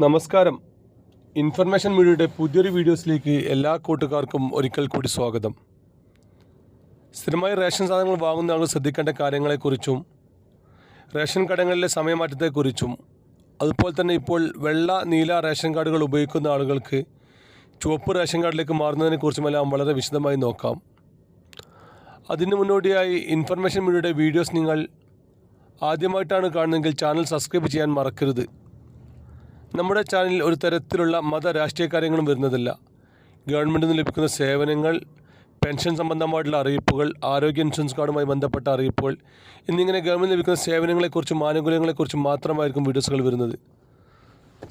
നമസ്കാരം. ഇൻഫർമേഷൻ മീഡിയയുടെ പുതിയൊരു വീഡിയോസിലേക്ക് എല്ലാ കൂട്ടുകാർക്കും ഒരിക്കൽ കൂടി സ്വാഗതം. സ്ഥിരമായി റേഷൻ സാധനങ്ങൾ വാങ്ങുന്ന ആളുകൾ ശ്രദ്ധിക്കേണ്ട കാര്യങ്ങളെക്കുറിച്ചും റേഷൻ കടങ്ങളിലെ സമയമാറ്റത്തെക്കുറിച്ചും അതുപോലെ തന്നെ ഇപ്പോൾ വെള്ള നീല റേഷൻ കാർഡുകൾ ഉപയോഗിക്കുന്ന ആളുകൾക്ക് ചുവപ്പ് റേഷൻ കാർഡിലേക്ക് മാറുന്നതിനെക്കുറിച്ചുമെല്ലാം വളരെ വിശദമായി നോക്കാം. അതിന് മുന്നോടിയായി ഇൻഫർമേഷൻ മീഡിയയുടെ വീഡിയോസ് നിങ്ങൾ ആദ്യമായിട്ടാണ് കാണുന്നതെങ്കിൽ ചാനൽ സബ്സ്ക്രൈബ് ചെയ്യാൻ മറക്കരുത്. നമ്മുടെ ചാനലിൽ ഒരു തരത്തിലുള്ള മത രാഷ്ട്രീയ കാര്യങ്ങളും വരുന്നതല്ല. ഗവൺമെന്റിൽ നിന്ന് ലഭിക്കുന്ന സേവനങ്ങൾ പെൻഷൻ സംബന്ധമായിട്ടുള്ള അറിയിപ്പുകൾ ആരോഗ്യ ഇൻഷുറൻസ് കാർഡുമായി ബന്ധപ്പെട്ട അറിയിപ്പുകൾ എന്നിങ്ങനെ ഗവൺമെന്റ് ലഭിക്കുന്ന സേവനങ്ങളെക്കുറിച്ചും ആനുകൂല്യങ്ങളെക്കുറിച്ചും മാത്രമായിരിക്കും വീഡിയോസുകൾ വരുന്നത്.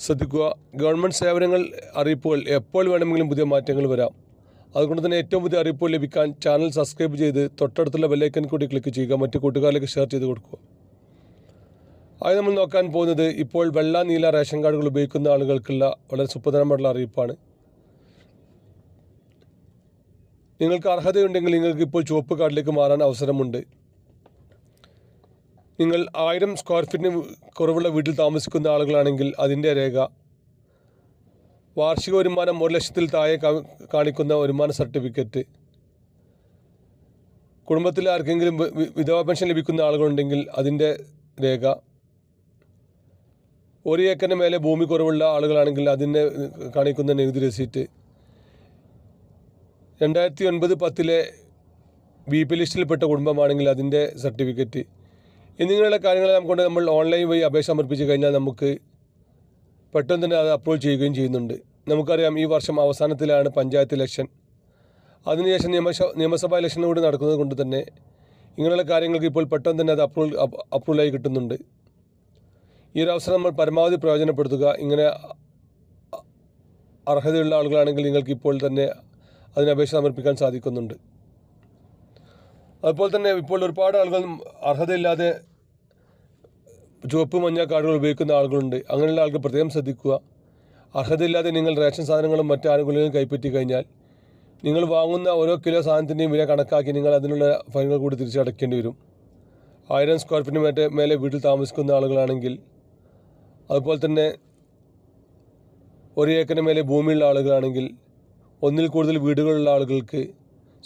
ശ്രദ്ധിക്കുക ഗവൺമെന്റ് സേവനങ്ങൾ അറിയിപ്പുകൾ എപ്പോൾ വേണമെങ്കിലും പുതിയ മാറ്റങ്ങൾ വരാം. അതുകൊണ്ട് തന്നെ ഏറ്റവും പുതിയ അറിയിപ്പുകൾ ലഭിക്കാൻ ചാനൽ സബ്സ്ക്രൈബ് ചെയ്ത് തൊട്ടടുത്തുള്ള ബെല്ലൈക്കൻ കൂടി ക്ലിക്ക് ചെയ്യുക. മറ്റു കൂട്ടുകാരിലേക്ക് ഷെയർ ചെയ്ത് കൊടുക്കുക. ആദ്യം നമ്മൾ നോക്കാൻ പോകുന്നത് ഇപ്പോൾ വെള്ള നീല റേഷൻ കാർഡുകൾ ഉപയോഗിക്കുന്ന ആളുകൾക്കുള്ള വളരെ സുപ്രധാനമായിട്ടുള്ള അറിയിപ്പാണ്. നിങ്ങൾക്ക് അർഹതയുണ്ടെങ്കിൽ നിങ്ങൾക്ക് ഇപ്പോൾ ചുവപ്പ് കാർഡിലേക്ക് മാറാൻ അവസരമുണ്ട്. നിങ്ങൾ ആയിരം സ്ക്വയർ ഫീറ്റിന് കുറവുള്ള വീട്ടിൽ താമസിക്കുന്ന ആളുകളാണെങ്കിൽ അതിന്റെ രേഖ വാർഷിക വരുമാനം ഒരു ലക്ഷത്തിൽ താഴെ കാണിക്കുന്ന വരുമാന സർട്ടിഫിക്കറ്റ് കുടുംബത്തിൽ ആർക്കെങ്കിലും വിധവാ പെൻഷൻ ലഭിക്കുന്ന ആളുകളുണ്ടെങ്കിൽ അതിന്റെ രേഖ ഒരു ഏക്കറിന് മേലെ ഭൂമി കുറവുള്ള ആളുകളാണെങ്കിൽ അതിനെ കാണിക്കുന്ന നികുതി രസീറ്റ്. രണ്ടായിരത്തി ഒൻപത് പത്തിലെ ബി പി ലിസ്റ്റിൽപ്പെട്ട കുടുംബമാണെങ്കിൽ അതിന്റെ സർട്ടിഫിക്കറ്റ്. എന്നിങ്ങനെയുള്ള കാര്യങ്ങളെല്ലാം കൊണ്ട് നമ്മൾ ഓൺലൈൻ വഴി അപേക്ഷ സമർപ്പിച്ച് കഴിഞ്ഞാൽ നമുക്ക് പെട്ടെന്ന് തന്നെ അത് അപ്രൂവ് ചെയ്യുകയും ചെയ്യുന്നുണ്ട്. നമുക്കറിയാം ഈ വർഷം അവസാനത്തിലാണ് പഞ്ചായത്ത് ഇലക്ഷൻ. അതിനുശേഷം നിയമസഭ നിയമസഭാ ഇലക്ഷൻ കൂടി നടക്കുന്നത് കൊണ്ട് തന്നെ ഇങ്ങനെയുള്ള കാര്യങ്ങൾക്ക് ഇപ്പോൾ പെട്ടെന്ന് തന്നെ അത് അപ്രൂവൽ അപ്രൂവലായി കിട്ടുന്നുണ്ട്. ഈ ഒരു അവസരം നമ്മൾ പരമാവധി പ്രയോജനപ്പെടുത്തുക. ഇങ്ങനെ അർഹതയുള്ള ആളുകളാണെങ്കിൽ നിങ്ങൾക്ക് ഇപ്പോൾ തന്നെ അതിനപേക്ഷ സമർപ്പിക്കാൻ സാധിക്കുന്നുണ്ട്. അതുപോലെ തന്നെ ഇപ്പോൾ ഒരുപാട് ആളുകൾ അർഹതയില്ലാതെ ചുവപ്പ് മഞ്ഞ കാർഡുകൾ ഉപയോഗിക്കുന്ന ആളുകളുണ്ട്. അങ്ങനെയുള്ള ആൾക്ക് പ്രത്യേകം ശ്രദ്ധിക്കുക. അർഹതയില്ലാതെ നിങ്ങൾ റേഷൻ സാധനങ്ങളും മറ്റ് ആനുകൂല്യങ്ങളും കൈപ്പറ്റി കഴിഞ്ഞാൽ നിങ്ങൾ വാങ്ങുന്ന ഓരോ കിലോ സാധനത്തിന്റെയും വില കണക്കാക്കി നിങ്ങൾ അതിനുള്ള ഫൈനുകൾ കൂടി തിരിച്ചടയ്ക്കേണ്ടി വരും. ആയിരം സ്ക്വയർ ഫീറ്റിന് മറ്റേ മേലെ വീട്ടിൽ താമസിക്കുന്ന ആളുകളാണെങ്കിൽ അതുപോലെ തന്നെ ഒരു ഏക്കറിന് മേലെ ഭൂമിയുള്ള ആളുകളാണെങ്കിൽ ഒന്നിൽ കൂടുതൽ വീടുകളുള്ള ആളുകൾക്ക്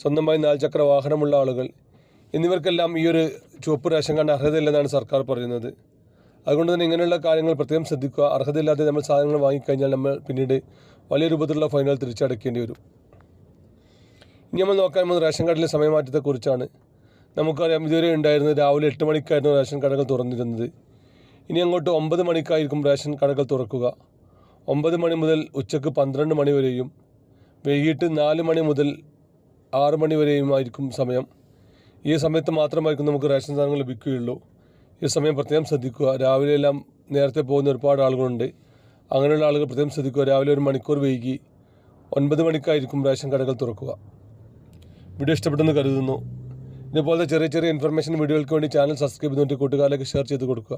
സ്വന്തമായി നാല് നാൽചക്ര വാഹനമുള്ള ആളുകൾ എന്നിവർക്കെല്ലാം ഈ ഒരു ചുവപ്പ് റേഷൻ കാർഡ് അർഹതയില്ലെന്നാണ് സർക്കാർ പറയുന്നത്. അതുകൊണ്ട് തന്നെ ഇങ്ങനെയുള്ള കാര്യങ്ങൾ പ്രത്യേകം ശ്രദ്ധിക്കുക. അർഹതയില്ലാതെ നമ്മൾ സാധനങ്ങൾ വാങ്ങിക്കഴിഞ്ഞാൽ നമ്മൾ പിന്നീട് വലിയ രൂപത്തിലുള്ള ഫൈനൽ തിരിച്ചടക്കേണ്ടി വരും. ഇനി നമ്മൾ നോക്കാൻ പോകുന്നത് റേഷൻ കാർഡിലെ സമയമാറ്റത്തെക്കുറിച്ചാണ്. നമുക്കറിയാം ഇതുവരെ ഉണ്ടായിരുന്നത് രാവിലെ എട്ട് മണിക്കായിരുന്നു റേഷൻ കടകൾ തുറന്നിരുന്നത്. ഇനി അങ്ങോട്ട് ഒമ്പത് മണിക്കായിരിക്കും റേഷൻ കടകൾ തുറക്കുക. ഒമ്പത് മണി മുതൽ ഉച്ചയ്ക്ക് പന്ത്രണ്ട് മണി വരെയും വൈകിട്ട് നാല് മണി മുതൽ ആറ് മണി വരെയും വരെയുമായിരിക്കും സമയം. ഈ സമയത്ത് മാത്രമായിരിക്കും നമുക്ക് റേഷൻ സാധനങ്ങൾ ലഭിക്കുകയുള്ളൂ. ഈ സമയം പ്രത്യേകം ശ്രദ്ധിക്കുക. രാവിലെ എല്ലാം നേരത്തെ പോകുന്ന ഒരുപാട് ആളുകളുണ്ട്. അങ്ങനെയുള്ള ആളുകൾ പ്രത്യേകം ശ്രദ്ധിക്കുക. രാവിലെ ഒരു മണിക്കൂർ വൈകി ഒൻപത് മണിക്കായിരിക്കും റേഷൻ കടകൾ തുറക്കുക. വീഡിയോ ഇഷ്ടപ്പെട്ടെന്ന് കരുതുന്നു. ഇതുപോലത്തെ ചെറിയ ചെറിയ ഇൻഫർമേഷൻ വീഡിയോകൾക്ക് വേണ്ടി ചാനൽ സബ്സ്ക്രൈബ് ചെയ്തിട്ട് കൂട്ടുകാരിലേക്ക് ഷെയർ ചെയ്ത് കൊടുക്കുക.